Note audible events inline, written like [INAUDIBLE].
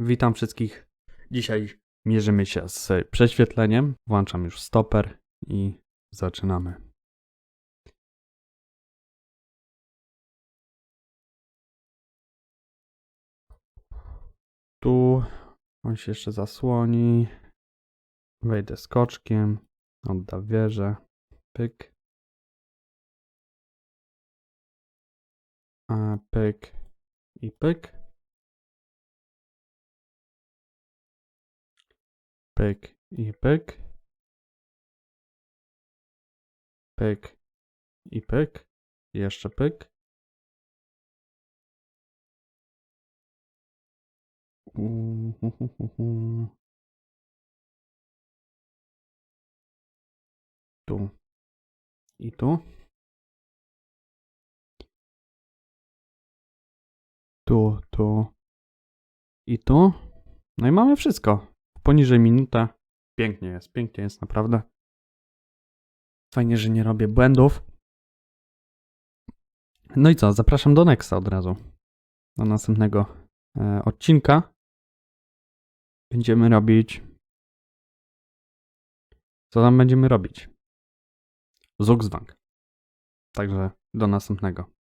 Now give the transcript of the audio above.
Witam wszystkich. Dzisiaj mierzymy się z prześwietleniem. Włączam już stoper i zaczynamy. Tu on się jeszcze zasłoni. Wejdę skoczkiem. Odda wieżę. Pyk. A, pyk i pyk. Pyk i pyk. Pyk i pyk. Jeszcze pyk. [LAUGHS] Tu i tu. Tu, tu i tu. No i mamy wszystko. Poniżej minuta. Pięknie jest, pięknie jest naprawdę. Fajnie, że nie robię błędów. No i co, zapraszam do Nexta od razu. Do następnego e, odcinka. Będziemy robić. Co tam będziemy robić? Zugzwang. Także do następnego.